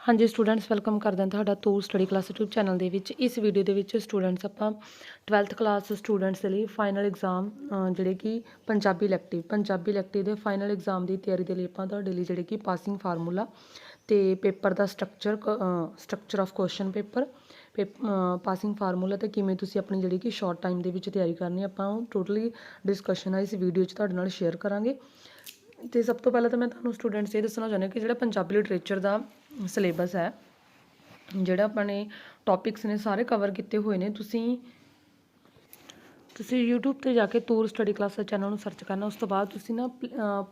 ਹਾਂਜੀ students welcome ਕਰਦੇ ਹਾਂ ਤੁਹਾਡਾ Toor study class YouTube channel ਦੇ ਵਿੱਚ। ਇਸ ਵੀਡੀਓ ਦੇ ਵਿੱਚ ਸਟੂਡੈਂਟਸ ਆਪਾਂ 12th ਕਲਾਸ ਸਟੂਡੈਂਟਸ ਦੇ ਲਈ ਫਾਈਨਲ ਐਗਜ਼ਾਮ ਜਿਹੜੇ ਕਿ ਪੰਜਾਬੀ ਇਲੈਕਟਿਵ ਪੰਜਾਬੀ ਇਲੈਕਟਿਵ ਦੇ ਫਾਈਨਲ ਐਗਜ਼ਾਮ ਦੀ ਤਿਆਰੀ ਦੇ ਲਈ ਆਪਾਂ ਤੁਹਾਡੇ ਲਈ ਜਿਹੜੇ ਕਿ ਪਾਸਿੰਗ ਫਾਰਮੂਲਾ ਤੇ paper the structure structure of question paper passing formula ਤੇ ਕਿਵੇਂ ਤੁਸੀਂ ਆਪਣੀ ਜਿਹੜੀ ਕਿ ਸ਼ਾਰਟ ਟਾਈਮ ਦੇ ਵਿੱਚ ਤਿਆਰੀ ਕਰਨੀ ਆਪਾਂ ਉਹ ਟੋਟਲੀ ਡਿਸਕਸ਼ਨ ਆ ਇਸ ਵੀਡੀਓ 'ਚ ਤੁਹਾਡੇ ਨਾਲ ਸ਼ੇਅਰ ਕਰਾਂਗੇ। ਤੇ ਸਭ ਤੋਂ ਪਹਿਲਾਂ ਤਾਂ ਮੈਂ ਤੁਹਾਨੂੰ ਸਟੂਡੈਂਟਸ ਇਹ ਦੱਸਣਾ ਚਾਹੁੰਦੀ ਹਾਂ ਕਿ ਜਿਹੜਾ ਪੰਜਾਬੀ ਲਿਟਰੇਚਰ ਦਾ ਸਿਲੇਬਸ ਹੈ, ਜਿਹੜਾ ਆਪਾਂ ਨੇ ਟੌਪਿਕਸ ਨੇ ਸਾਰੇ ਕਵਰ ਕੀਤੇ ਹੋਏ ਨੇ, ਤੁਸੀਂ ਤੁਸੀਂ YouTube ਤੇ ਜਾ ਕੇ ਤੂਰ ਸਟੱਡੀ ਕਲਾਸ ਚੈਨਲ ਨੂੰ ਸਰਚ ਕਰਨਾ, ਉਸ ਤੋਂ ਬਾਅਦ ਤੁਸੀਂ ਨਾ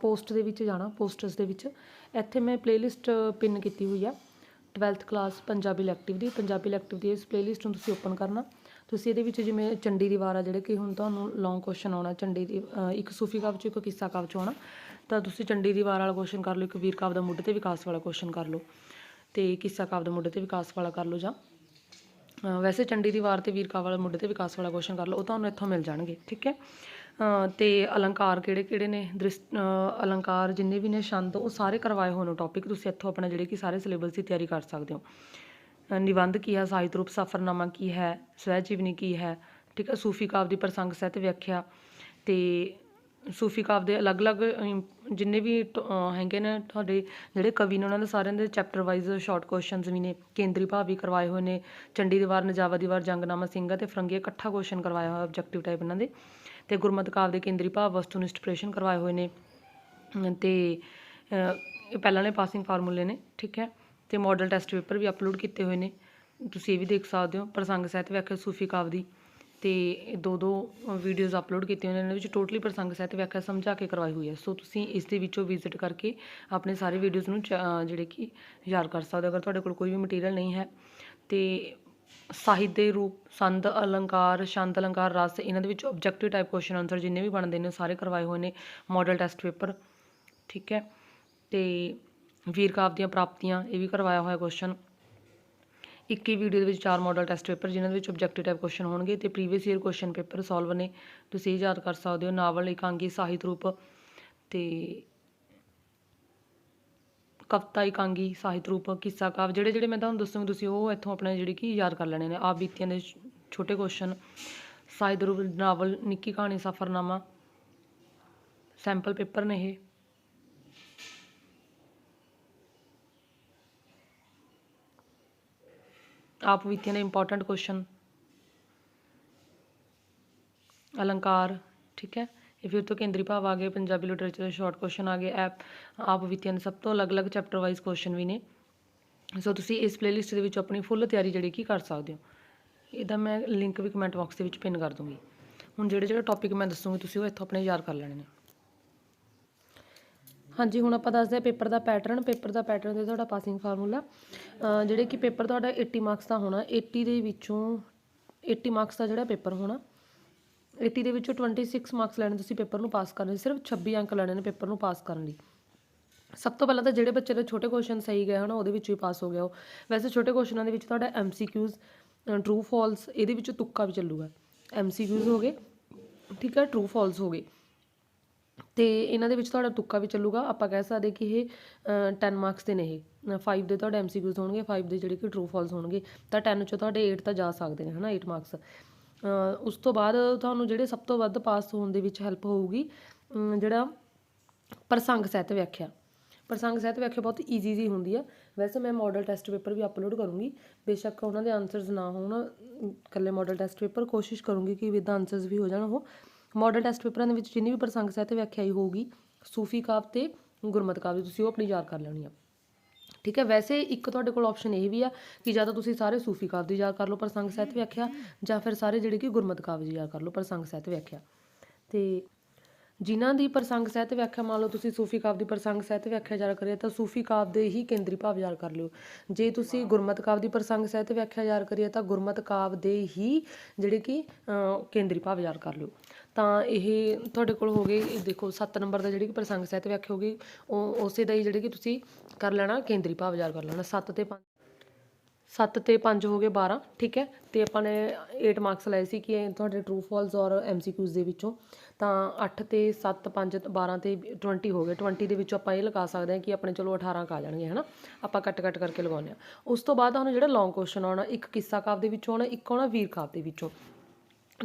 ਪੋਸਟ ਦੇ ਵਿੱਚ ਜਾਣਾ ਪੋਸਟਰਸ ਦੇ ਵਿੱਚ। ਇੱਥੇ ਮੈਂ ਪਲੇਲਿਸਟ ਪਿੰਨ ਕੀਤੀ ਹੋਈ ਆ 12th ਕਲਾਸ ਪੰਜਾਬੀ ਇਲੈਕਟਿਵ ਦੀ। ਪੰਜਾਬੀ ਇਲੈਕਟਿਵ ਦੀ ਇਸ ਪਲੇਲਿਸਟ ਨੂੰ ਤੁਸੀਂ ਓਪਨ ਕਰਨਾ। ਤੁਸੀਂ ਇਹਦੇ ਵਿੱਚ ਜਿਵੇਂ ਚੰਡੀ ਦੀ ਵਾਰ ਆ, ਜਿਹੜੇ ਕਿ ਹੁਣ ਤੁਹਾਨੂੰ ਲੌਂਗ ਕੁਐਸਚਨ ਆਉਣਾ, ਚੰਡੀ ਦੀ ਇੱਕ ਸੂਫੀ ਕਾਵ ਚ, ਇੱਕ ਕਿੱਸਾ ਕਾਵ ਚ ਆਉਣਾ। ਤਾਂ ਤੁਸੀਂ ਚੰਡੀ ਦੀ ਵਾਰ ਵਾਲਾ ਕੁਐਸਚਨ ਕਰ ਲਓ ਇੱਕ ਵੀਰ ਕਾਵ ਦਾ ਮੁੱਢ ਤੇ ਵਿਕਾਸ ਵਾਲਾ ਕੁਐਸਚਨ ਕਰ ਲਓ ਤੇ ਕਿੱਸਾ ਕਾਵ ਦਾ ਮੁੱਢ ਤੇ ਵਿਕਾਸ ਵਾਲਾ ਕਰ ਲਓ ਜਾਂ ਵੈਸੇ ਚੰਡੀ ਦੀ ਵਾਰ ਤੇ ਵੀਰ ਕਾਵ ਵਾਲਾ ਮੁੱਢ ਤੇ ਵਿਕਾਸ ਵਾਲਾ ਕੁਐਸਚਨ ਕਰ ਲਓ ਉਹ ਤੁਹਾਨੂੰ ਇੱਥੋਂ ਮਿਲ ਜਾਣਗੇ ਠੀਕ ਹੈ? ਅ, ਤੇ ਅਲੰਕਾਰ ਕਿਹੜੇ ਕਿਹੜੇ ਨੇ? ਦ੍ਰਿਸ਼ ਅਲੰਕਾਰ ਜਿੰਨੇ ਵੀ ਨੇ ਛੰਦ ਉਹ ਸਾਰੇ ਕਰਵਾਏ ਹੋਏ ਨੇ ਟੌਪਿਕ ਤੁਸੀਂ ਇੱਥੋਂ ਆਪਣਾ ਜਿਹੜੇ ਕਿ ਸਾਰੇ ਸਿਲੇਬਸ ਦੀ ਤਿਆਰੀ ਕਰ ਸਕਦੇ ਹੋ। ਨਿਬੰਧ ਕੀ ਹੈ ਸਾਹਿਤ ਰੂਪ ਸਫਰਨਾਮਾ ਕੀ ਹੈ ਸਵੈ ਜੀਵਨੀ ਕੀ ਹੈ ਠੀਕ ਹੈ? ਸੂਫੀ ਕਾਵ ਦੀ ਪ੍ਰਸੰਗ ਸਹਿਤ ਵਿਆਖਿਆ ਤੇ ਸੂਫੀ ਕਾਵ ਦੇ ਅਲੱਗ-ਅਲੱਗ ਜਿੰਨੇ ਵੀ ਟ- ਅ, ਹੈਗੇ ਨੇ ਤੁਹਾਡੇ ਜਿਹੜੇ ਕਵੀ ਨੇ ਉਹਨਾਂ ਦੇ ਸਾਰਿਆਂ ਦੇ ਚੈਪਟਰ ਵਾਈਜ਼ ਸ਼ਾਰਟ ਕੁਐਸਚਨਸ ਵੀ ਨੇ ਕੇਂਦਰੀ ਭਾਵ ਵੀ ਕਰਵਾਏ ਹੋਏ ਨੇ ਚੰਡੀ ਦੀ ਵਾਰ ਨਜਾਵਾ ਦੀ ਵਾਰ ਜੰਗਨਾਮਾ ਸਿੰਘਾ ਤੇ ਫਰੰਗੀ ਇਕੱਠਾ ਕੁਐਸਚਨ ਕਰਵਾਇਆ ਹੋਇਆ ਆਬਜੈਕਟਿਵ ਟਾਈਪ ਇਹਨਾਂ ਦੇ ਤੇ ਗੁਰਮਤਿ ਕਾਵ ਦੇ ਕੇਂਦਰੀ ਭਾਵ ਵਸਤੂਨਿਸ਼ਟ ਪ੍ਰਸ਼ਨ ਕਰਵਾਏ ਹੋਏ ਨੇ ਅਮ, ਤੇ ਅ, ਇਹ ਪਹਿਲਾਂ ਨੇ ਪਾਸਿੰਗ ਫਾਰਮੂਲੇ ਨੇ ਠੀਕ ਹੈ ਤੇ ਮਾਡਲ ਟੈਸਟ ਪੇਪਰ ਵੀ ਅਪਲੋਡ ਕੀਤੇ ਹੋਏ ਨੇ ਤੁਸੀਂ ਇਹ ਵੀ ਦੇਖ ਸਕਦੇ ਹੋ ਪ੍ਰਸੰਗ ਸਾਹਿਤ ਵਿਆਖਿਆ ਸੂਫੀ ਕਾਵਿ ਦੀ। ਤੇ ਦੋ ਦੋ ਵੀਡੀਓਜ਼ ਅਪਲੋਡ ਕੀਤੀਆਂ ਹੋਈਆਂ ਨੇ, ਇਹਨਾਂ ਵਿੱਚ ਟੋਟਲੀ ਪ੍ਰਸੰਗ ਸਾਹਿਤ ਵਿਆਖਿਆ ਸਮਝਾ ਕੇ ਕਰਵਾਈ ਹੋਈ ਹੈ। ਸੋ ਤੁਸੀਂ ਇਸ ਦੇ ਵਿੱਚੋਂ ਵਿਜ਼ਿਟ ਕਰਕੇ ਆਪਣੇ ਸਾਰੇ ਵੀਡੀਓਜ਼ ਨੂੰ ਚ- ਜਿਹੜੇ ਕਿ ਯਾਦ ਕਰ ਸਕਦੇ ਹੋ, ਅਗਰ ਤੁਹਾਡੇ ਕੋਲ ਕੋਈ ਵੀ ਮਟੀਰੀਅਲ ਨਹੀਂ ਹੈ। ਤੇ ਸਾਹਿਤ ਦੇ ਰੂਪ, ਸੰਦ, ਅਲੰਕਾਰ, ਛੰਦ, ਅਲੰਕਾਰ, ਰਸ, ਇਹਨਾਂ ਦੇ ਵਿੱਚ ਆਬਜੈਕਟਿਵ ਟਾਈਪ ਕੁਐਸਚਨ ਆਨਸਰ ਜਿੰਨੇ ਵੀ ਬਣਦੇ ਨੇ ਸਾਰੇ ਕਰਵਾਏ ਹੋਏ ਨੇ ਮਾਡਲ ਟੈਸਟ ਪੇਪਰ ਠੀਕ ਹੈ? ਤੇ ਵੀਰ ਕਾਵ ਦੀਆਂ ਪ੍ਰਾਪਤੀਆਂ, ਇਹ ਵੀ ਕਰਵਾਇਆ ਹੋਇਆ ਕੁਐਸਚਨ ਇੱਕ ਹੀ ਵੀਡੀਓ ਦੇ ਵਿੱਚ ਚਾਰ ਮਾਡਲ ਟੈਸਟ ਪੇਪਰ ਜਿਨ੍ਹਾਂ ਦੇ ਵਿੱਚ ਆਬਜੈਕਟਿਵ ਟਾਈਪ ਕੁਐਸਚਨ ਹੋਣਗੇ ਤੇ previous year question paper solve ਨੇ। ਤੁਸੀਂ ਇਹ ਯਾਦ ਕਰ ਸਕਦੇ ਹੋ, ਨਾਵਲ ਇਕਾਂਗੀ, ਸਾਹਿਤ ਰੂਪ ਤੇ ਕਵਿਤਾ ਇਕਾਂਗੀ, ਸਾਹਿਤ ਰੂਪ, ਕਿੱਸਾ ਕਾਵ, ਜਿਹੜੇ ਜਿਹੜੇ ਮੈਂ ਤੁਹਾਨੂੰ ਦੱਸੂੰਗੀ, ਤੁਸੀਂ ਉਹ ਇੱਥੋਂ ਆਪਣੇ ਜਿਹੜੀ ਕਿ ਯਾਦ ਕਰ ਲੈਣੇ ਨੇ। ਆਪ ਬੀਤੀਆਂ ਦੇ ਛੋਟੇ ਕੁਐਸਚਨ ਸਾਹਿਤ ਰੂਪ, ਨਾਵਲ, ਨਿੱਕੀ ਕਹਾਣੀ, ਸਫਰਨਾਮਾ ਸੈਂਪਲ ਪੇਪਰ ਨੇ ਇਹ। ਆਪ ਬੀਤੀਆਂ ਦੇ ਇੰਪੋਰਟੈਂਟ ਕੁਐਸਚਨ ਅਲੰਕਾਰ, ਠੀਕ ਹੈ? ਇਹ ਫਿਰ ਤੋਂ ਕੇਂਦਰੀ ਭਾਵ ਆ ਗਏ, ਪੰਜਾਬੀ ਲਿਟਰੇਚਰ ਦੇ ਸ਼ਾਰਟ ਕੁਐਸਚਨ ਆ ਗਏ ਐਪ ਆਪ ਬੀਤੀਆਂ ਦੇ ਸਭ ਤੋਂ ਅਲੱਗ-ਅਲੱਗ ਚੈਪਟਰ ਵਾਈਜ਼ ਕੁਐਸਚਨ ਵੀ ਨੇ। ਸੋ ਤੁਸੀਂ ਇਸ ਪਲੇਲਿਸਟ ਦੇ ਵਿੱਚ ਆਪਣੀ ਫੁੱਲ ਤਿਆਰੀ ਜਿਹੜੀ ਕੀ ਕਰ ਸਕਦੇ ਹੋ? ਇਹਦਾ ਮੈਂ ਲਿੰਕ ਵੀ ਕਮੈਂਟ ਬਾਕਸ ਦੇ ਵਿੱਚ ਪਿਨ ਕਰ ਦੂੰਗੀ। ਹੁਣ ਜਿਹੜੇ ਜਿਹੜੇ ਟੌਪਿਕ ਮੈਂ ਦੱਸੂੰਗੀ, ਤੁਸੀਂ ਉਹ ਇੱਥੋਂ ਆਪਣੇ ਯਾਦ ਕਰ ਲੈਣੇ ਨੇ। ਹਾਂਜੀ, ਹੁਣ ਆਪਾਂ ਦੱਸਦੇ ਹਾਂ ਪੇਪਰ ਦਾ ਪੈਟਰਨ ਪੇਪਰ ਦਾ ਪੈਟਰਨ ਤੇ ਤੁਹਾਡਾ ਪਾਸਿੰਗ ਫਾਰਮੂਲਾ ਜਿਹੜੇ ਕਿ ਪੇਪਰ ਤੁਹਾਡਾ 80 ਮਾਰਕਸ ਦਾ ਹੋਣਾ 80 ਦੇ ਵਿੱਚੋਂ 80 ਮਾਰਕਸ ਦਾ ਜਿਹੜਾ ਪੇਪਰ ਹੋਣਾ 80 ਦੇ ਵਿੱਚੋਂ 26 ਮਾਰਕਸ ਲੈਣੇ ਤੁਸੀਂ ਪੇਪਰ ਨੂੰ ਪਾਸ ਕਰਨ ਲਈ, ਸਿਰਫ 26 ਅੰਕ ਲੈਣੇ ਨੇ ਪੇਪਰ ਨੂੰ ਪਾਸ ਕਰਨ ਲਈ। ਸਭ ਤੋਂ ਪਹਿਲਾਂ ਤਾਂ ਜਿਹੜੇ ਬੱਚੇ ਦੇ ਛੋਟੇ ਕੁਐਸਚਨ ਸਹੀ ਗਏ ਹਨ, ਉਹਦੇ ਵਿੱਚੋਂ ਹੀ ਪਾਸ ਹੋ ਗਿਆ ਉਹ। ਵੈਸੇ ਛੋਟੇ ਕੁਐਸਚਨਾਂ ਦੇ ਵਿੱਚ ਤੁਹਾਡਾ ਐਮਸੀਕਿਊਜ਼ ਟਰੂ ਫਾਲਸ ਇਹਦੇ ਵਿੱਚੋਂ ਤੁੱਕਾ ਵੀ ਚੱਲੂਗਾ। ਐਮਸੀਕਿਊਜ਼ ਹੋ ਗਏ, ਠੀਕ ਹੈ ਟਰੂ ਫਾਲਸ ਹੋ ਗਏ। ਤੇ ਇਹਨਾਂ ਦੇ ਵਿੱਚ ਤੁਹਾਡਾ ਤੁੱਕਾ ਵੀ ਚੱਲੂਗਾ। ਆਪਾਂ ਕਹਿ ਸਕਦੇ ਕਿ ਇਹ ਅ, 10 ਮਾਰਕਸ ਦੇ ਨੇ ਇਹ। 5 ਦੇ ਤੁਹਾਡੇ ਐਮਸੀਕਿਊਜ਼ ਹੋਣਗੇ 5 ਦੇ ਜਿਹੜੇ ਕਿ ਟਰੂ ਫਾਲਸ ਹੋਣਗੇ। ਤਾਂ 10 ਚੋਂ ਤੁਹਾਡੇ 8 ਤਾਂ ਜਾ ਸਕਦੇ ਨੇ ਹਨਾ 8 ਮਾਰਕਸ ਉਸ ਤੋਂ ਬਾਅਦ ਤੁਹਾਨੂੰ ਜਿਹੜੇ ਸਭ ਤੋਂ ਵੱਧ ਪਾਸ ਹੋਣ ਦੇ ਵਿੱਚ ਹੈਲਪ ਹੋਊਗੀ ਜਿਹੜਾ ਪ੍ਰਸੰਗ ਸਹਿਤ ਵਿਆਖਿਆ। ਪ੍ਰਸੰਗ ਸਹਿਤ ਵਿਆਖਿਆ ਬਹੁਤ ਈਜ਼ੀ ਜੀ ਹੁੰਦੀ ਆ। ਵੈਸੇ ਮੈਂ ਮਾਡਲ ਟੈਸਟ ਪੇਪਰ ਵੀ ਅਪਲੋਡ ਕਰੂੰਗੀ। ਬੇਸ਼ੱਕ ਉਹਨਾਂ ਦੇ ਆਨਸਰਸ ਨਾ ਹੋਣ ਇਕੱਲੇ ਮਾਡਲ ਟੈਸਟ ਪੇਪਰ ਕੋਸ਼ਿਸ਼ ਕਰੂੰਗੀ ਕਿ ਵਿਦ ਆਨਸਰਸ ਵੀ ਹੋ ਜਾਣ ਉਹ। ਮਾਡਲ ਟੈਸਟ ਪੇਪਰਾਂ ਦੇ ਵਿੱਚ ਜਿੰਨੀ ਵੀ ਪ੍ਰਸੰਗ ਸਹਿਤ ਵਿਆਖਿਆ ਹੀ ਹੋਊਗੀ, ਸੂਫੀ ਕਾਵ ਤੇ ਗੁਰਮਤ ਕਾਵ, ਤੁਸੀਂ ਉਹ ਆਪਣੀ ਯਾਦ ਕਰ ਲੈਣੀ ਆ। ਠੀਕ ਹੈ, ਵੈਸੇ ਇੱਕ ਤੁਹਾਡੇ ਕੋਲ ਆਪਸ਼ਨ ਇਹ ਵੀ ਆ ਕਿ ਜਾਂ ਤਾਂ ਤੁਸੀਂ ਸਾਰੇ ਸੂਫੀ ਕਾਵ ਦੀ ਯਾਦ ਕਰ ਲਓ ਪ੍ਰਸੰਗ ਸਾਹਿਤ ਵਿਆਖਿਆ ਜਾਂ ਫਿਰ ਸਾਰੇ ਜਿਹੜੇ ਕਿ ਗੁਰਮਤਿ ਕਾਵ ਦੀ ਯਾਦ ਕਰ ਲਓ ਪ੍ਰਸੰਗ ਸਾਹਿਤ ਵਿਆਖਿਆ। ਤੇ ਜਿਨ੍ਹਾਂ ਦੀ ਪ੍ਰਸੰਗ ਸਹਿਤ ਵਿਆਖਿਆ ਮੰਨ ਲਓ ਤੁਸੀਂ ਸੂਫੀ ਕਾਵ ਦੀ ਪ੍ਰਸੰਗ ਸਹਿਤ ਵਿਆਖਿਆ ਯਾਦ ਕਰੀਏ ਤਾਂ ਸੂਫੀ ਕਾਵ ਦੇ ਹੀ ਕੇਂਦਰੀ ਭਾਵ ਯਾਦ ਕਰ ਲਿਓ। ਜੇ ਤੁਸੀਂ ਗੁਰਮਤ ਕਾਵ ਦੀ ਪ੍ਰਸੰਗ ਸਹਿਤ ਵਿਆਖਿਆ ਯਾਦ ਕਰੀਏ, ਤਾਂ ਗੁਰਮਤਿ ਕਾਵ ਦੇ ਹੀ ਜਿਹੜੇ ਕਿ ਕੇਂਦਰੀ ਭਾਵ ਯਾਦ ਕਰ ਲਿਓ। ਤਾਂ ਇਹ ਤੁਹਾਡੇ ਕੋਲ ਹੋ ਗਏ ਦੇਖੋ 7 ਨੰਬਰ ਦਾ ਜਿਹੜੀ ਕਿ ਪ੍ਰਸੰਗ ਸਹਿਤ ਵਿਆਖਿਆ ਹੋ ਗਈ, ਉਹ ਉਸੇ ਦਾ ਹੀ ਜਿਹੜੇ ਕਿ ਤੁਸੀਂ ਕਰ ਲੈਣਾ, ਕੇਂਦਰੀ ਭਾਵ ਯਾਦ ਕਰ ਲੈਣਾ 7 ਤੇ 5 7 ਤੇ 5 ਹੋ ਗਏ 12 ਠੀਕ ਹੈ? ਤੇ ਆਪਾਂ ਨੇ 8 ਮਾਰਕਸ ਲਏ ਸੀ ਕਿ ਤੁਹਾਡੇ ਟਰੂ ਫਾਲਸ ਔਰ ਐਮਸੀਕਿਊਜ਼ ਦੇ ਵਿੱਚੋਂ। ਤਾਂ 8 ਤੇ 7 5 12 ਤੇ 20 ਹੋ ਗਏ। 20 ਦੇ ਵਿੱਚੋਂ ਆਪਾਂ ਇਹ ਲਗਾ ਸਕਦੇ ਹਾਂ ਕਿ ਆਪਣੇ ਚਲੋ 18 ਕਾ ਜਾਣਗੇ ਹਨਾ ਆਪਾਂ ਕੱਟ ਕੱਟ ਕਰਕੇ ਲਗਾਉਂਦੇ ਆ ਉਸ ਤੋਂ ਬਾਅਦ ਤੁਹਾਨੂੰ ਜਿਹੜਾ ਲੌਂਗ ਕੁਐਸਚਨ ਆਉਣਾ ਇੱਕ ਕਿੱਸਾ ਕਾਵ ਦੇ ਵਿੱਚੋਂ ਆਉਣਾ, ਇੱਕ ਆਉਣਾ ਵੀਰ ਕਾਵ ਦੇ ਵਿੱਚੋਂ।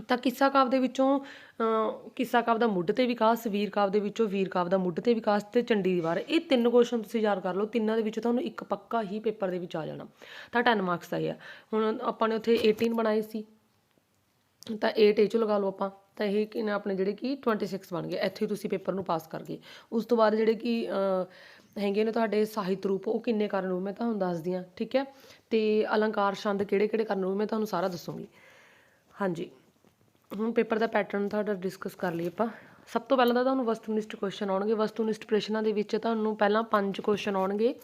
ਤਾਂ ਕਿੱਸਾ ਕਾਵ ਦੇ ਵਿੱਚੋਂ ਕਿੱਸਾ ਕਾਵ ਦਾ ਮੁੱਢ ਤੇ ਵਿਕਾਸ, ਵੀਰ ਕਾਵ ਦੇ ਵਿੱਚੋਂ ਵੀਰ ਕਾਵ ਦਾ ਮੁੱਢ ਤੇ ਵਿਕਾਸ ਤੇ ਚੰਡੀ ਦੀ ਵਾਰ। ਇਹ ਤਿੰਨ ਕੁਐਸਚਨ ਤੁਸੀਂ ਯਾਦ ਕਰ ਲਓ, ਤਿੰਨਾਂ ਦੇ ਵਿੱਚੋਂ ਤੁਹਾਨੂੰ ਇੱਕ ਪੱਕਾ ਹੀ ਪੇਪਰ ਦੇ ਵਿੱਚ ਆ ਜਾਣਾ। ਤਾਂ 10 ਮਾਰਕਸ ਦਾ ਹੀ ਆ। ਹੁਣ ਆਪਾਂ ਨੇ ਉੱਥੇ 18 ਬਣਾਏ ਸੀ। ਤਾਂ 8 ਇਹ 'ਚੋਂ ਲਗਾ ਲਓ ਆਪਾਂ। ਤਾਂ ਇਹ ਕਿ ਆਪਣੇ ਜਿਹੜੇ ਕਿ 26 ਬਣ ਗਏ। ਇੱਥੇ ਤੁਸੀਂ ਪੇਪਰ ਨੂੰ ਪਾਸ ਕਰ ਗਏ। ਉਸ ਤੋਂ ਬਾਅਦ ਜਿਹੜੇ ਕਿ ਹੈਗੇ ਨੇ ਤੁਹਾਡੇ ਸਾਹਿਤ ਰੂਪ, ਉਹ ਕਿੰਨੇ ਕਰਨ ਰੂਪ ਮੈਂ ਤੁਹਾਨੂੰ ਦੱਸਦੀ ਹਾਂ ਠੀਕ ਹੈ? ਤੇ ਅਲੰਕਾਰ, ਛੰਦ ਕਿਹੜੇ ਕਿਹੜੇ ਕਰਨ ਰੂਪ ਮੈਂ ਤੁਹਾਨੂੰ ਸਾਰਾ ਦੱਸੂਗੀ। ਹਾਂਜੀ। ਹੁਣ ਪੇਪਰ ਦਾ ਪੈਟਰਨ ਤੁਹਾਡਾ ਡਿਸਕਸ ਕਰ ਲਈਏ ਆਪਾਂ। ਸਭ ਤੋਂ ਪਹਿਲਾਂ ਤਾਂ ਤੁਹਾਨੂੰ ਵਸਤੂਨਿਸ਼ਟ ਕੁਐਸਚਨ ਆਉਣਗੇ। ਵਸਤੂਨਿਸ਼ਟ ਪ੍ਰਸ਼ਨਾਂ ਦੇ ਵਿੱਚ ਤੁਹਾਨੂੰ ਪਹਿਲਾਂ ਪੰਜ ਕੁਐਸਚਨ ਆਉਣਗੇ,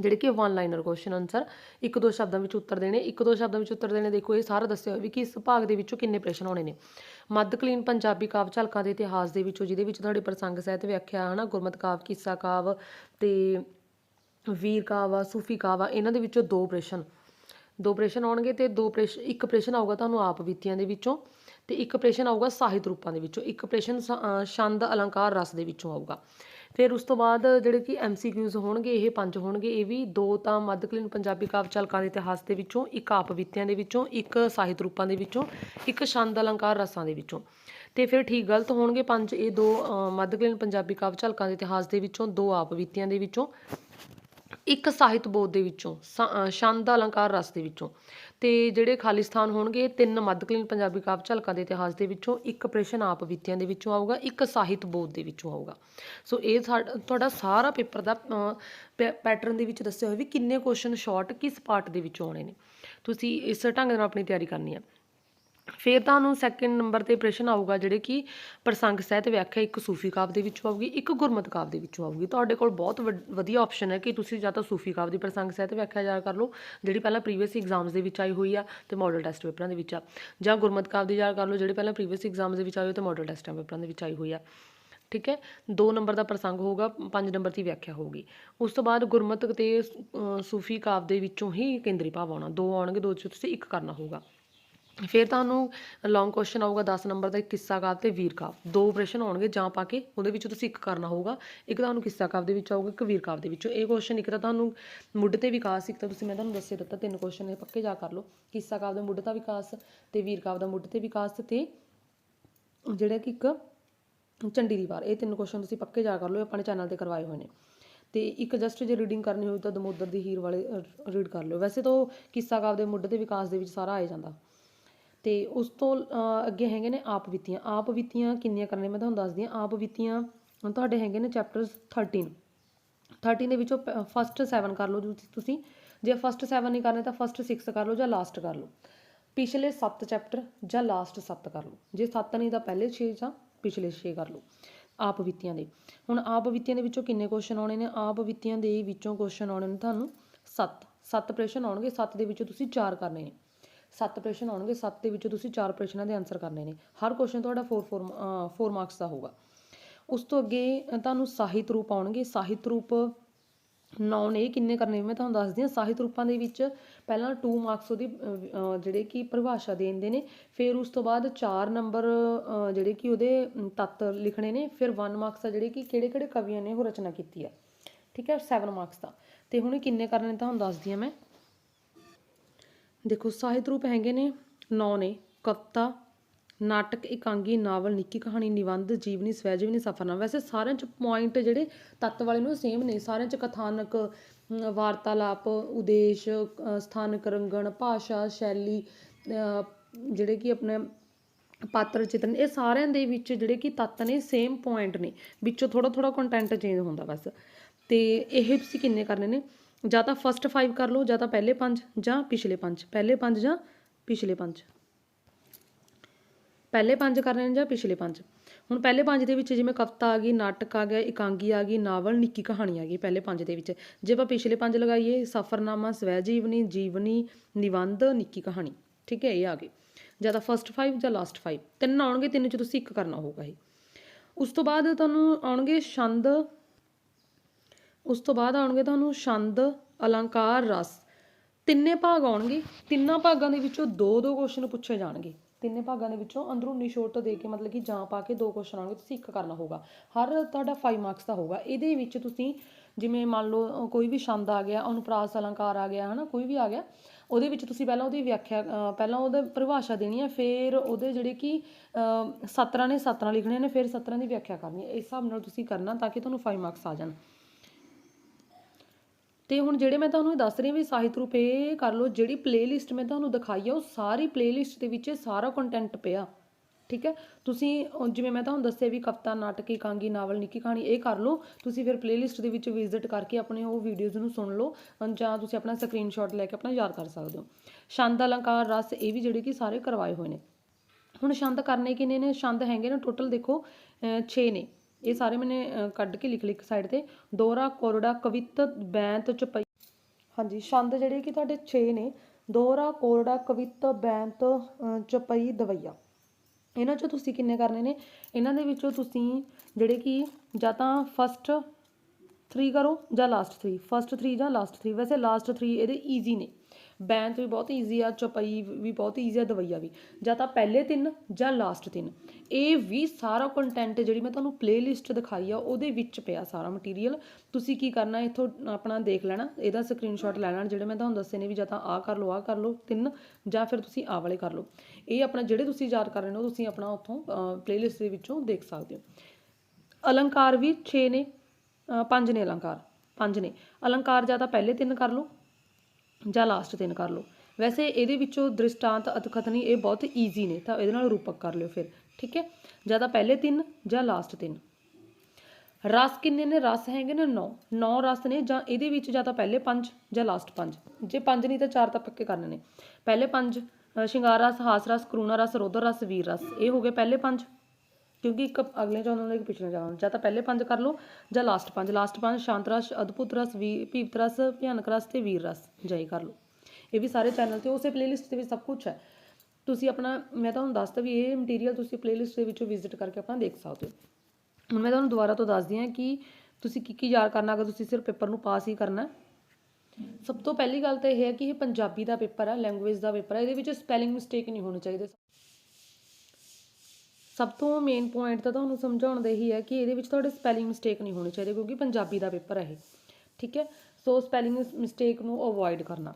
ਜਿਹੜੇ ਕਿ ਵਨ ਲਾਈਨਰ ਕੁਐਸਚਨ ਆਨਸਰ ਇੱਕ ਦੋ ਸ਼ਬਦਾਂ ਵਿੱਚ ਉੱਤਰ ਦੇਣੇ, ਇੱਕ ਦੋ ਸ਼ਬਦਾਂ ਵਿੱਚ ਉੱਤਰ ਦੇਣੇ। ਦੇਖੋ, ਇਹ ਸਾਰਾ ਦੱਸਿਆ ਹੋਇਆ ਵੀ ਕਿ ਇਸ ਭਾਗ ਦੇ ਵਿੱਚੋਂ ਕਿੰਨੇ ਪ੍ਰਸ਼ਨ ਆਉਣੇ ਨੇ। ਮੱਧਕਾਲੀਨ ਪੰਜਾਬੀ ਕਾਵਿ ਝਲਕਾਂ ਦੇ ਇਤਿਹਾਸ ਦੇ ਵਿੱਚੋਂ, ਜਿਹਦੇ ਵਿੱਚ ਤੁਹਾਡੇ ਪ੍ਰਸੰਗ ਸਾਹਿਤ ਵਿਆਖਿਆ, ਹਨਾ, ਗੁਰਮਤਿ ਕਾਵਿ, ਕਿੱਸਾ ਕਾਵ ਤੇ ਵੀਰ ਕਾਵ ਆ ਸੂਫੀ ਕਾਵਾ, ਇਹਨਾਂ ਦੇ ਵਿੱਚੋਂ ਦੋ ਪ੍ਰਸ਼ਨ। ਦੋ ਪ੍ਰਸ਼ਨ ਆਉਣਗੇ ਤੇ ਦੋ ਪ੍ਰਸ਼ਨ ਇੱਕ ਪ੍ਰਸ਼ਨ ਆਊਗਾ ਤੁਹਾਨੂੰ ਆਪ ਬੀਤੀਆਂ ਦੇ ਵਿੱਚੋਂ। ਤੇ ਇੱਕ ਪ੍ਰਸ਼ਨ ਆਊਗਾ ਸਾਹਿਤ ਰੂਪਾਂ ਦੇ ਵਿੱਚੋਂ ਇੱਕ ਪ੍ਰਸ਼ਨ ਸ- ਛੰਦ ਅਲੰਕਾਰ ਰਸ ਦੇ ਵਿੱਚੋਂ ਆਊਗਾ। ਫਿਰ ਉਸ ਤੋਂ ਬਾਅਦ ਜਿਹੜੇ ਕਿ ਐਮਸੀਕਿਊਜ਼ ਹੋਣਗੇ ਇਹ ਪੰਜ ਹੋਣਗੇ ਇਹ ਵੀ ਦੋ ਤਾਂ ਮੱਧਕਾਲੀਨ ਪੰਜਾਬੀ ਕਾਵਿ ਝਲਕਾਂ ਦੇ ਇਤਿਹਾਸ ਦੇ ਵਿੱਚੋਂ ਇੱਕ ਆਪ ਬੀਤਿਆਂ ਦੇ ਵਿੱਚੋਂ ਇੱਕ ਸਾਹਿਤ ਰੂਪਾਂ ਦੇ ਵਿੱਚੋਂ ਇੱਕ ਛੰਦ ਅਲੰਕਾਰ ਰਸਾਂ ਦੇ ਵਿੱਚੋਂ। ਤੇ ਫਿਰ ਠੀਕ ਗਲਤ ਹੋਣਗੇ ਪੰਜ ਇਹ ਦੋ ਅਹ, ਮੱਧਕਾਲੀਨ ਪੰਜਾਬੀ ਕਾਵਿ ਝਲਕਾਂ ਦੇ ਇਤਿਹਾਸ ਦੇ ਵਿੱਚੋਂ ਦੋ ਆਪ ਬੀਤਿਆਂ ਦੇ ਵਿੱਚੋਂ ਇੱਕ ਸਾਹਿਤ ਬੋਧ ਦੇ ਵਿੱਚੋਂ ਸ- ਅ, ਛੰਦ ਅਲੰਕਾਰ ਰਸ ਦੇ ਵਿੱਚੋਂ। ਤੇ ਜਿਹੜੇ ਖਾਲਿਸਤਾਨ ਸਥਾਨ ਹੋਣਗੇ ਤਿੰਨ ਮੱਧਕਾਲੀਨ ਪੰਜਾਬੀ ਕਾਵਿ ਝਲਕਾਂ ਦੇ ਇਤਿਹਾਸ ਦੇ ਵਿੱਚੋਂ ਇੱਕ ਪ੍ਰਸ਼ਨ ਆਪ ਬੀਤਿਆਂ ਦੇ ਵਿੱਚੋਂ ਆਊਗਾ ਇੱਕ ਸਾਹਿਤ ਬੋਧ ਦੇ ਵਿੱਚੋਂ ਆਊਗਾ। ਸੋ ਇਹ ਸਾਡਾ- ਤੁਹਾਡਾ ਸਾਰਾ ਪੇਪਰ ਦਾ ਪੈਟਰਨ ਦੇ ਵਿੱਚ ਦੱਸਿਆ ਹੋਇਆ ਵੀ ਕਿੰਨੇ ਕੁਐਸਚਨ ਸ਼ਾਰਟ ਕਿਸ ਪਾਰਟ ਦੇ ਵਿੱਚੋਂ ਆਉਣੇ ਨੇ। ਤੁਸੀਂ ਇਸ ਢੰਗ ਨਾਲ ਆਪਣੀ ਤਿਆਰੀ ਕਰਨੀ ਹੈ। ਫਿਰ ਤੁਹਾਨੂੰ ਸੈਕਿੰਡ ਨੰਬਰ ਤੇ ਪ੍ਰਸ਼ਨ ਆਊਗਾ ਜਿਹੜੇ ਕਿ ਪ੍ਰਸੰਗ ਸਹਿਤ ਵਿਆਖਿਆ ਇੱਕ ਸੂਫੀ ਕਾਵ ਦੇ ਵਿੱਚੋਂ ਆਊਗੀ, ਇੱਕ ਗੁਰਮਤਿ ਕਾਵ ਦੇ ਵਿੱਚੋਂ ਆਊਗੀ। ਤੁਹਾਡੇ ਕੋਲ ਬਹੁਤ ਵੱਡ- ਵਧੀਆ ਆਪਸ਼ਨ ਹੈ ਕਿ ਤੁਸੀਂ ਜਾਂ ਤਾਂ ਸੂਫੀ ਕਾਵ ਦੀ ਪ੍ਰਸੰਗ ਸਹਿਤ ਵਿਆਖਿਆ ਯਾਦ ਕਰ ਲਓ, ਜਿਹੜੀ ਪਹਿਲਾਂ ਪ੍ਰੀਵੀਅਸ ਐਗਜ਼ਾਮਸ ਦੇ ਵਿੱਚ ਆਈ ਹੋਈ ਆ ਤੇ ਮਾਡਲ ਟੈਸਟ ਪੇਪਰਾਂ ਦੇ ਵਿੱਚ ਆ। ਜਾਂ ਗੁਰਮਤ ਕਾਵ ਦੀ ਯਾਦ ਕਰ ਲਓ, ਜਿਹੜੇ ਪਹਿਲਾਂ ਪ੍ਰੀਵੀਅਸ ਐਗਜ਼ਾਮਸ ਦੇ ਵਿੱਚ ਆਏ ਹੋਏ ਤੇ ਮਾਡਲ ਟੈਸਟਾਂ ਪੇਪਰਾਂ ਦੇ ਵਿੱਚ ਆਈ ਹੋਈ ਆ। ਠੀਕ ਹੈ? 2 ਨੰਬਰ ਦਾ ਪ੍ਰਸੰਗ ਹੋਊਗਾ 5 ਨੰਬਰ ਦੀ ਵਿਆਖਿਆ ਹੋਊਗੀ। ਉਸ ਤੋਂ ਬਾਅਦ ਗੁਰਮਤਿ ਤੇ ਸੂਫੀ ਕਾਵ ਦੇ ਵਿੱਚੋਂ ਹੀ ਕੇਂਦਰੀ ਭਾਵ ਆਉਣਾ। ਦੋ ਆਉਣਗੇ, ਦੋ ਚੋਂ ਤੁਸੀਂ ਇੱਕ ਕਰਨਾ ਹੋਊਗਾ। ਫਿਰ ਤੁਹਾਨੂੰ ਲੌਂਗ ਕੁਐਸਚਨ ਆਊਗਾ 10 ਨੰਬਰ ਦਾ ਇੱਕ ਕਿੱਸਾ ਕਾਵ ਤੇ ਵੀਰ ਕਾਵ। ਦੋ ਪ੍ਰਸ਼ਨ ਆਉਣਗੇ ਜਾਂ ਪਾ ਕੇ ਉਹਦੇ ਵਿੱਚੋਂ ਤੁਸੀਂ ਇੱਕ ਕਰਨਾ ਹੋਊਗਾ। ਇੱਕ ਤੁਹਾਨੂੰ ਕਿੱਸਾ ਕਾਵ ਦੇ ਵਿੱਚ ਆਊਗਾ, ਇੱਕ ਵੀਰ ਕਾਵ ਦੇ ਵਿੱਚੋਂ। ਇਹ ਕੁਐਸਚਨ ਇੱਕ ਤਾਂ ਤੁਹਾਨੂੰ ਮੁੱਢ ਤੇ ਵਿਕਾਸ, ਇੱਕ ਤਾਂ ਤੁਸੀਂ ਮੈਂ ਤੁਹਾਨੂੰ ਦੱਸੇ ਦਿੱਤਾ, ਤਿੰਨ ਕੁਐਸਚਨ ਇਹ ਪੱਕੇ ਜਾ ਕਰ ਲਓ। ਕਿੱਸਾ ਕਾਵ ਦਾ ਮੁੱਢ ਦਾ ਵਿਕਾਸ ਤੇ ਵੀਰ ਕਾਵ ਦਾ ਮੁੱਢ ਤੇ ਵਿਕਾਸ ਤੇ ਜਿਹੜਾ ਕਿ ਇੱਕ ਚੰਡੀ ਦੀ ਵਾਰ। ਇਹ ਤਿੰਨ ਕੁਐਸਚਨ ਤੁਸੀਂ ਪੱਕੇ ਜਾ ਕਰ ਲਓ ਆਪਣੇ ਚੈਨਲ ਤੇ ਕਰਵਾਏ ਹੋਏ ਨੇ। ਤੇ ਇੱਕ ਜਸਟ ਜੇ ਰੀਡਿੰਗ ਕਰਨੀ ਹੋਵੇ ਤਾਂ ਦਮੋਦਰ ਦੀ ਹੀਰ ਵਾਲੇ ਰੀਡ ਕਰ ਲਿਓ। ਵੈਸੇ ਤਾਂ ਉਹ ਕਿੱਸਾ ਕਾਵ ਦੇ ਮੁੱਢ ਤੇ ਵਿਕਾਸ ਦੇ ਵਿੱਚ ਸਾਰਾ ਆ ਜਾਂਦਾ। ਤੇ ਉਸ ਤੋਂ ਅੱਗੇ ਹੈਗੇ ਨੇ ਆਪ ਵਿੱਤੀਆਂ। ਆਪ ਵਿੱਤੀਆਂ ਕਿੰਨੀਆਂ ਕਰਨੇ ਮੈਂ ਤੁਹਾਨੂੰ ਦੱਸਦੀ ਹਾਂ। ਆਪ ਵਿੱਤੀਆਂ ਤੁਹਾਡੇ ਹੈਗੇ ਨੇ ਚੈਪਟਰਸ 13 13 ਦੇ ਵਿੱਚੋਂ ਫਸਟ 7 ਕਰ ਲਓ ਤੁਸੀਂ- ਜੇ ਫਸਟ 7 ਨਹੀਂ ਕਰਨੇ ਤਾਂ ਫਸਟ 6 ਕਰ ਲਓ ਜਾਂ ਲਾਸਟ ਕਰ ਲਓ। ਪਿਛਲੇ 7 ਚੈਪਟਰ ਜਾਂ ਲਾਸਟ 7 ਕਰ ਲਓ। ਜੇ 7 ਨਹੀਂ ਤਾਂ ਪਹਿਲੇ 6 ਜਾਂ ਪਿਛਲੇ 6 ਕਰ ਲਓ। ਆਪ ਵਿੱਤੀਆਂ ਦੇ। ਹੁਣ ਆਪ ਬੀਤੀਆਂ ਦੇ ਵਿੱਚੋਂ ਕਿੰਨੇ ਕੁਐਸਚਨ ਆਉਣੇ ਨੇ? ਆਪ ਵਿੱਤੀਆਂ ਦੇ ਵਿੱਚੋਂ ਕੁਐਸਚਨ ਆਉਣੇ ਨੇ ਤੁਹਾਨੂੰ 7 7 ਪ੍ਰਸ਼ਨ ਆਉਣਗੇ। 7 ਦੇ ਵਿੱਚੋਂ ਤੁਸੀਂ 4 ਕਰਨੇ ਨੇ। ਸੱਤ ਪ੍ਰਸ਼ਨ ਆਉਣਗੇ, ਸੱਤ ਦੇ ਵਿੱਚੋਂ ਤੁਸੀਂ ਚਾਰ ਪ੍ਰਸ਼ਨਾਂ ਦੇ ਆਨਸਰ ਕਰਨੇ ਨੇ। ਹਰ ਕੁਐਸਚਨ ਤੁਹਾਡਾ 4 4 4 ਮਾਰਕਸ ਦਾ ਹੋਊਗਾ। ਉਸ ਤੋਂ ਅੱਗੇ ਤੁਹਾਨੂੰ ਸਾਹਿਤ ਰੂਪ ਆਉਣਗੇ। ਸਾਹਿਤ ਰੂਪ ਨੌਨ ਇਹ ਕਿੰਨੇ ਕਰਨੇ ਮੈਂ ਤੁਹਾਨੂੰ ਦੱਸਦੀ ਹਾਂ ਸਾਹਿਤ ਰੂਪਾਂ ਦੇ ਵਿੱਚ ਪਹਿਲਾਂ 2 ਮਾਰਕਸ ਉਹਦੀ ਜਿਹੜੇ ਕਿ ਪਰਿਭਾਸ਼ਾ ਦੇ ਦਿੰਦੇ ਨੇ। ਫਿਰ ਉਸ ਤੋਂ ਬਾਅਦ 4 ਨੰਬਰ ਜਿਹੜੇ ਕਿ ਉਹਦੇ ਤੱਤ ਲਿਖਣੇ ਨੇ। ਫਿਰ 1 ਮਾਰਕਸ ਦਾ ਜਿਹੜੇ ਕਿ ਕਿਹੜੇ ਕਿਹੜੇ ਕਵੀਆਂ ਨੇ ਉਹ ਰਚਨਾ ਕੀਤੀ ਆ। ਠੀਕ ਹੈ 7 ਮਾਰਕਸ ਦਾ। ਤੇ ਹੁਣ ਕਿੰਨੇ ਕਰਨੇ ਤੁਹਾਨੂੰ ਦੱਸਦੀ ਹਾਂ ਮੈਂ। ਦੇਖੋ ਸਾਹਿਤ ਰੂਪ ਹੈਗੇ ਨੇ, ਨੌ ਨੇ, ਕਵਿਤਾ, ਨਾਟਕ, ਇਕਾਂਗੀ, ਨਾਵਲ, ਨਿੱਕੀ ਕਹਾਣੀ, ਨਿਬੰਧ, ਜੀਵਨੀ ਸਵੈ ਜੀਵਨੀ ਸਫਰਨਾਮਾ, ਵੈਸੇ ਸਾਰਿਆਂ ਚ ਪੁਆਇੰਟ ਜਿਹੜੇ ਤੱਤ ਵਾਲੇ ਨੂੰ ਸੇਮ ਨੇ। ਸਾਰਿਆਂ ਚ ਕਥਾਨਕ ਵਾਰਤਾਲਾਪ, ਉਦੇਸ਼ ਸਥਾਨਕ ਰੰਗਣ, ਭਾਸ਼ਾ, ਸ਼ੈਲੀ ਜਿਹੜੇ ਕਿ ਆਪਣੇ ਪਾਤਰ ਚਿਤਰਨ, ਇਹ ਸਾਰਿਆਂ ਦੇ ਵਿੱਚ ਜਿਹੜੇ ਕਿ ਤੱਤ ਨੇ ਸੇਮ ਪੁਆਇੰਟ ਨੇ। ਵਿੱਚੋਂ ਥੋੜਾ ਥੋੜਾ ਕੰਟੈਂਟ ਚੇਂਜ ਹੁੰਦਾ ਬਸ। ਤੇ ਇਹ ਤੁਸੀਂ ਕਿੰਨੇ ਕਰਨੇ ਨੇ? ਜਾਂ ਤਾਂ ਫਸਟ 5 ਕਰ ਲਓ, ਜਾਂ ਤਾਂ ਪਹਿਲੇ 5 ਜਾਂ ਪਿਛਲੇ 5 ਪਹਿਲੇ 5 ਜਾਂ ਪਿਛਲੇ 5 ਪਹਿਲੇ 5 ਕਰਨੇ ਨੇ ਜਾਂ ਪਿਛਲੇ 5 ਹੁਣ ਪਹਿਲੇ ਪੰਜ ਦੇ ਵਿੱਚ ਜਿਵੇਂ ਕਵਿਤਾ ਆ ਗਈ, ਨਾਟਕ ਆ ਗਿਆ, ਇਕਾਂਗੀ ਆ ਗਈ, ਨਾਵਲ, ਨਿੱਕੀ ਕਹਾਣੀ ਆ ਗਈ ਪਹਿਲੇ ਪੰਜ ਦੇ ਵਿੱਚ। ਜੇ ਆਪਾਂ ਪਿਛਲੇ ਪੰਜ ਲਗਾਈਏ, ਸਫਰਨਾਮਾ ਸਵੈ ਜੀਵਨੀ ਜੀਵਨੀ ਨਿਬੰਧ, ਨਿੱਕੀ ਕਹਾਣੀ, ਠੀਕ ਹੈ, ਇਹ ਆ ਗਏ। ਜਾਂ ਤਾਂ ਫਸਟ 5 ਜਾਂ ਲਾਸਟ 5 ਤਿੰਨ ਆਉਣਗੇ, ਤਿੰਨ ਚ ਤੁਸੀਂ ਇੱਕ ਕਰਨਾ ਹੋਊਗਾ ਇਹ। ਉਸ ਤੋਂ ਬਾਅਦ ਤੁਹਾਨੂੰ ਆਉਣਗੇ ਛੰਦ ਉਸ ਤੋਂ ਬਾਅਦ ਆਉਣਗੇ ਤੁਹਾਨੂੰ ਛੰਦ ਅਲੰਕਾਰ ਰਸ। ਤਿੰਨੇ ਭਾਗ ਆਉਣਗੇ। ਤਿੰਨਾਂ ਭਾਗਾਂ ਦੇ ਵਿੱਚੋਂ ਦੋ ਦੋ ਕੁਐਸਚਨ ਪੁੱਛੇ ਜਾਣਗੇ। ਤਿੰਨੇ ਭਾਗਾਂ ਦੇ ਵਿੱਚੋਂ ਅੰਦਰੂਨੀ ਸ਼ੋਰਟ ਤੋਂ ਦੇ ਕੇ ਮਤਲਬ ਕਿ ਜਾਂ ਪਾ ਕੇ ਦੋ ਕੁਐਸਚਨ ਆਉਣਗੇ ਤੁਸੀਂ ਇੱਕ ਕਰਨਾ ਹੋਊਗਾ। ਹਰ ਤੁਹਾਡਾ 5 ਮਾਰਕਸ ਦਾ ਹੋਊਗਾ। ਇਹਦੇ ਵਿੱਚ ਤੁਸੀਂ ਜਿਵੇਂ ਮੰਨ ਲਓ ਕੋਈ ਵੀ ਛੰਦ ਆ ਗਿਆ ਅਨੁਪਰਾਸ ਅਲੰਕਾਰ ਆ ਗਿਆ ਹਨਾ ਕੋਈ ਵੀ ਆ ਗਿਆ ਉਹਦੇ ਵਿੱਚ ਤੁਸੀਂ ਪਹਿਲਾਂ ਉਹਦੀ ਵਿਆਖਿਆ ਪਹਿਲਾਂ ਉਹਦਾ ਪਰਿਭਾਸ਼ਾ ਦੇਣੀ ਹੈ ਫਿਰ ਉਹਦੇ ਜਿਹੜੇ ਕਿ ਅ, ਸਤਰਾਂ ਨੇ ਸਤਰਾਂ ਲਿਖਣੇ ਨੇ ਫਿਰ ਸਤਰਾਂ ਦੀ ਵਿਆਖਿਆ ਕਰਨੀ ਹੈ ਇਸ ਹਿਸਾਬ ਨਾਲ ਤੁਸੀਂ ਕਰਨਾ ਤਾਂ ਕਿ ਤੁਹਾਨੂੰ 5 ਮਾਰਕਸ ਆ ਜਾਣ। ਤੇ ਹੁਣ ਜਿਹੜੇ ਮੈਂ ਤੁਹਾਨੂੰ ਦੱਸ ਰਹੀ ਵੀ ਸਾਹਿਤ ਰੂਪ ਇਹ ਕਰ ਲਓ, ਜਿਹੜੀ ਪਲੇਲਿਸਟ ਮੈਂ ਤੁਹਾਨੂੰ ਦਿਖਾਈ ਆ, ਉਹ ਸਾਰੀ ਪਲੇਲਿਸਟ ਦੇ ਵਿੱਚ ਸਾਰਾ ਕੰਟੈਂਟ ਪਿਆ। ਠੀਕ ਹੈ? ਤੁਸੀਂ ਜਿਵੇਂ ਮੈਂ ਤੁਹਾਨੂੰ ਦੱਸਿਆ ਵੀ ਕਵਿਤਾ, ਨਾਟਕ, ਇਕਾਂਗੀ, ਨਾਵਲ, ਨਿੱਕੀ ਕਹਾਣੀ ਇਹ ਕਰ ਲਓ, ਤੁਸੀਂ ਫਿਰ ਪਲੇਲਿਸਟ ਦੇ ਵਿੱਚ ਵਿਜ਼ਿਟ ਕਰਕੇ ਆਪਣੇ ਉਹ ਵੀਡੀਓਜ਼ ਨੂੰ ਸੁਣ ਲਓ ਜਾਂ ਤੁਸੀਂ ਆਪਣਾ ਸਕਰੀਨਸ਼ਾਟ ਲੈ ਕੇ ਆਪਣਾ ਯਾਦ ਕਰ ਸਕਦੇ ਹੋ। ਛੰਦ, ਅਲੰਕਾਰ, ਰਸ ਇਹ ਵੀ ਜਿਹੜੇ ਕਿ ਸਾਰੇ ਕਰਵਾਏ ਹੋਏ ਨੇ। ਹੁਣ ਛੰਦ ਕਰਨੇ ਕਿੰਨੇ ਨੇ? ਛੰਦ ਹੈਗੇ ਨੇ ਟੋਟਲ ਦੇਖੋ 6 ਨੇ। ਇਹ ਸਾਰੇ ਮੈਨੇ ਕੱਢ ਕੇ ਲਿਖ ਲਿਖ ਸਾਈਡ ਤੇ। ਦੋਹਰਾ ਕੋਰੜਾ ਕਵਿਤ ਬੈਂਤ ਚਪਈ। ਹਾਂਜੀ ਛੰਦ ਜਿਹੜੇ ਕਿ ਤੁਹਾਡੇ 6 ਨੇ। ਦੋਹਰਾ ਕੋਰੜਾ ਕਵਿਤ ਬੈਂਤ ਅਹ, ਚਪਈ ਦਵਈਆ। ਇਹਨਾਂ ਚੋਂ ਤੁਸੀਂ ਕਿੰਨੇ ਕਰਨੇ ਨੇ? ਇਹਨਾਂ ਦੇ ਵਿੱਚੋਂ ਤੁਸੀਂ ਜਿਹੜੇ ਕਿ ਜਾਂ ਤਾਂ ਫਸਟ 3 ਕਰੋ ਜਾਂ ਲਾਸਟ 3 ਫਸਟ 3 ਜਾਂ ਲਾਸਟ 3 ਵੈਸੇ ਲਾਸਟ 3 ਇਹਦੇ ਈਜ਼ੀ ਨੇ। ਬੈਂਤ ਵੀ ਬਹੁਤ ਈਜ਼ੀ ਆ ਚਪਈ ਵੀ ਬਹੁਤ ਈਜ਼ੀ ਆ ਦਵਈਆ ਵੀ। ਜਾਂ ਤਾਂ ਪਹਿਲੇ ਤਿੰਨ ਜਾਂ ਲਾਸਟ ਤਿੰਨ। ਇਹ ਵੀ ਸਾਰਾ ਕੰਟੈਂਟ ਜਿਹੜੀ ਮੈਂ ਤੁਹਾਨੂੰ ਪਲੇਲਿਸਟ ਦਿਖਾਈ ਆ ਉਹਦੇ ਵਿੱਚ ਪਿਆ ਸਾਰਾ ਮਟੀਰੀਅਲ ਤੁਸੀਂ ਕੀ ਕਰਨਾ ਇੱਥੋਂ ਆਪਣਾ ਦੇਖ ਲੈਣਾ ਇਹਦਾ ਸਕਰੀਨਸ਼ਾਟ ਲੈ ਲੈਣਾ ਜਿਹੜੇ ਮੈਂ ਤੁਹਾਨੂੰ ਦੱਸੇ ਨੇ ਵੀ ਜਾਂ ਤਾਂ ਆਹ ਕਰ ਲਓ ਆਹ ਕਰ ਲਓ ਤਿੰਨ ਜਾਂ ਫਿਰ ਤੁਸੀਂ ਆਹ ਵਾਲੇ ਕਰ ਲਓ। ਇਹ ਆਪਣਾ ਜਿਹੜੇ ਤੁਸੀਂ ਯਾਦ ਕਰ ਰਹੇ ਹੋ ਤੁਸੀਂ ਆਪਣਾ ਉੱਥੋਂ ਪਲੇਲਿਸਟ ਦੇ ਵਿੱਚੋਂ ਦੇਖ ਸਕਦੇ ਹੋ। ਅਲੰਕਾਰ ਵੀ 6 ਨੇ ਅ, ਪੰਜ ਨੇ ਅਲੰਕਾਰ ਪੰਜ ਨੇ। ਅਲੰਕਾਰ ਜਾਂ ਤਾਂ ਪਹਿਲੇ ਤਿੰਨ ਕਰ ਲਓ ਜਾਂ ਲਾਸਟ ਤਿੰਨ ਕਰ ਲਓ। ਵੈਸੇ ਇਹਦੇ ਵਿੱਚੋਂ ਦ੍ਰਿਸ਼ਟਾਂਤ ਅਤਕਥਨੀ ਇਹ ਬਹੁਤ ਈਜ਼ੀ ਨੇ, ਤਾਂ ਇਹਦੇ ਨਾਲ ਰੂਪਕ ਕਰ ਲਿਓ ਫਿਰ, ਠੀਕ ਹੈ? ਜਾਂ ਤਾਂ ਪਹਿਲੇ ਤਿੰਨ ਜਾਂ ਲਾਸਟ ਤਿੰਨ। ਰਸ ਕਿੰਨੇ ਨੇ? ਰਸ ਹੈਗੇ ਨੇ 9 9 ਰਸ ਨੇ ਜਾਂ ਇਹਦੇ ਵਿੱਚ ਜਾਂ ਤਾਂ ਪਹਿਲੇ ਪੰਜ ਜਾਂ ਲਾਸਟ ਪੰਜ। ਜੇ ਪੰਜ ਨਹੀਂ ਤਾਂ ਚਾਰ ਤਾਂ ਪੱਕੇ ਕਰਨੇ ਨੇ। ਪਹਿਲੇ ਪੰਜ ਸ਼ਿੰਗਾਰ ਰਸ, ਹਾਸ ਰਸ, ਕਰੂਣਾ ਰਸ ਰੋਦਰ ਰਸ, ਵੀਰ ਰਸ, ਇਹ ਹੋ ਗਏ ਪਹਿਲੇ ਪੰਜ। ਕਿਉਂਕਿ ਇੱਕ ਅਗਲੇ ਚ ਉਹਨਾਂ ਨੇ ਇੱਕ ਪਿਛਲੇ ਚ ਜਾਂ ਤਾਂ ਪਹਿਲੇ ਪੰਜ ਕਰ ਲਓ, ਜਾਂ ਲਾਸਟ ਪੰਜ। ਲਾਸਟ ਪੰਜ ਸ਼ਾਂਤ ਰਸ, ਅਦਭੁਤ ਰਸ, ਵੀ ਭੀਵਤ ਰਸ, ਭਿਆਨਕ ਰਸ ਤੇ ਵੀਰ ਰਸ ਜਾਈ ਕਰ ਲਓ। ਇਹ ਵੀ ਸਾਰੇ ਚੈਨਲ ਤੇ, ਉਸੇ ਪਲੇਲਿਸਟ ਦੇ ਵਿੱਚ ਸਭ ਕੁਝ ਹੈ। ਤੁਸੀਂ ਆਪਣਾ, ਮੈਂ ਤੁਹਾਨੂੰ ਦੱਸਤਾ ਵੀ ਇਹ ਮਟੀਰੀਅਲ ਤੁਸੀਂ ਪਲੇਲਿਸਟ ਦੇ ਵਿੱਚੋਂ ਵਿਜ਼ਿਟ ਕਰਕੇ ਆਪਣਾ ਦੇਖ ਸਕਦੇ ਹੋ। ਹੁਣ ਮੈਂ ਤੁਹਾਨੂੰ ਦੁਬਾਰਾ ਤੋਂ ਦੱਸਦੀ ਹਾਂ ਕਿ ਤੁਸੀਂ ਕੀ ਕੀ ਯਾਦ ਕਰਨਾ, ਅਗਰ ਤੁਸੀਂ ਸਿਰਫ ਪੇਪਰ ਨੂੰ ਪਾਸ ਹੀ ਕਰਨਾ ਸਭ ਤੋਂ ਪਹਿਲੀ ਗੱਲ ਤਾਂ ਇਹ ਹੈ ਕਿ ਇਹ ਪੰਜਾਬੀ ਦਾ ਪੇਪਰ ਹੈ ਲੈਂਗੁਏਜ ਦਾ ਪੇਪਰ ਹੈ। ਇਹਦੇ ਵਿੱਚ ਸਪੈਲਿੰਗ ਮਿਸਟੇਕ ਨਹੀਂ ਹੋਣੇ ਚਾਹੀਦੇ। ਸਭ ਤੋਂ ਮੇਨ ਪੁਆਇੰਟ ਤਾਂ ਤੁਹਾਨੂੰ ਸਮਝਾਉਣ ਦਾ ਇਹੀ ਹੈ ਕਿ ਇਹਦੇ ਵਿੱਚ ਤੁਹਾਡੇ ਸਪੈਲਿੰਗ ਮਿਸਟੇਕ ਨਹੀਂ ਹੋਣੀ ਚਾਹੀਦੇ ਕਿਉਂਕਿ ਪੰਜਾਬੀ ਦਾ ਪੇਪਰ ਹੈ ਇਹ, ਠੀਕ ਹੈ? ਸੋ ਸਪੈਲਿੰਗ ਮਿਸਟੇਕ ਨੂੰ ਅਵੋਇਡ ਕਰਨਾ।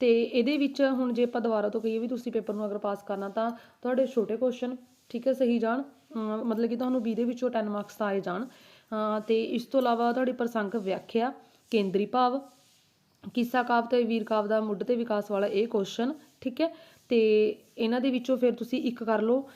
ਤੇ ਇਹਦੇ ਵਿੱਚ ਹੁਣ ਜੇ ਆਪਾਂ ਦੁਬਾਰਾ ਤੋਂ ਕਹੀਏ ਵੀ ਤੁਸੀਂ ਪੇਪਰ ਨੂੰ ਅਗਰ ਪਾਸ ਕਰਨਾ ਤਾਂ ਤੁਹਾਡੇ ਛੋਟੇ ਕੁਐਸਚਨ ਠੀਕ ਹੈ, ਸਹੀ ਜਾਣ। ਮਤਲਬ ਕਿ ਤੁਹਾਨੂੰ 20 ਦੇ ਵਿੱਚੋਂ 10 ਮਾਰਕਸ ਆਏ ਜਾਣ। ਅਮ ਤੇ ਇਸ ਤੋਂ ਇਲਾਵਾ ਤੁਹਾਡੀ ਪ੍ਰਸੰਗ ਵਿਆਖਿਆ, ਕੇਂਦਰੀ ਭਾਵ, ਕਿੱਸਾ ਕਾਵ ਤੇ ਵੀਰ ਕਾਵ ਦਾ ਮੁੱਢ ਤੇ ਵਿਕਾਸ ਵਾਲਾ ਇਹ ਕੁਐਸਚਨ ਠੀਕ ਹੈ? ਤੇ ਇਹਨਾਂ ਦੇ ਵਿੱਚੋਂ ਫਿਰ ਤੁਸੀਂ ਇੱਕ ਕਰ ਲਓ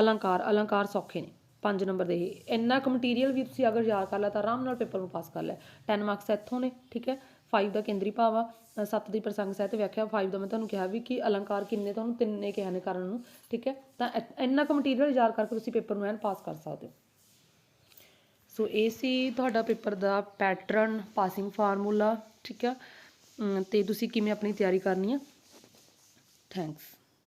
ਅਲੰਕਾਰ। ਅਲੰਕਾਰ ਸੌਖੇ ਨੇ। ਪੰਜ ਨੰਬਰ ਦੇ ਇਹ। ਇੰਨਾ ਕੁ ਮਟੀਰੀਅਲ ਵੀ ਤੁਸੀਂ ਅਗਰ ਯਾਦ ਕਰ ਲਿਆ ਤਾਂ ਆਰਾਮ ਨਾਲ ਪੇਪਰ ਨੂੰ ਪਾਸ ਕਰ ਲਿਆ। 10 ਮਾਰਕਸ ਇੱਥੋਂ ਨੇ, ਠੀਕ ਹੈ? 5 ਦਾ ਕੇਂਦਰੀ ਭਾਵ ਆ। 7 ਦੀ ਪ੍ਰਸੰਗ ਸਾਹਿਤ ਵਿਆਖਿਆ। 5 ਦਾ ਮੈਂ ਤੁਹਾਨੂੰ ਕਿਹਾ ਵੀ ਕਿ ਅਲੰਕਾਰ ਕਿੰਨੇ ਤੁਹਾਨੂੰ ਤਿੰਨੇ ਕਿਹਾ ਨੇ ਕਰਨ ਨੂੰ, ਠੀਕ ਹੈ? ਤਾਂ ਇ- ਇੰਨਾ ਕੁ ਮਟੀਰੀਅਲ ਯਾਦ ਕਰਕੇ ਤੁਸੀਂ ਪੇਪਰ ਨੂੰ ਐਨ ਪਾਸ ਕਰ ਸਕਦੇ ਹੋ। ਸੋ ਇਹ ਸੀ ਤੁਹਾਡਾ ਪੇਪਰ ਦਾ ਪੈਟਰਨ ਪਾਸਿੰਗ ਫਾਰਮੂਲਾ ਠੀਕ ਹੈ? ਅਮ, ਤੇ ਤੁਸੀਂ ਕਿਵੇਂ ਆਪਣੀ ਤਿਆਰੀ ਕਰਨੀ ਆ? ਥੈਂਕਸ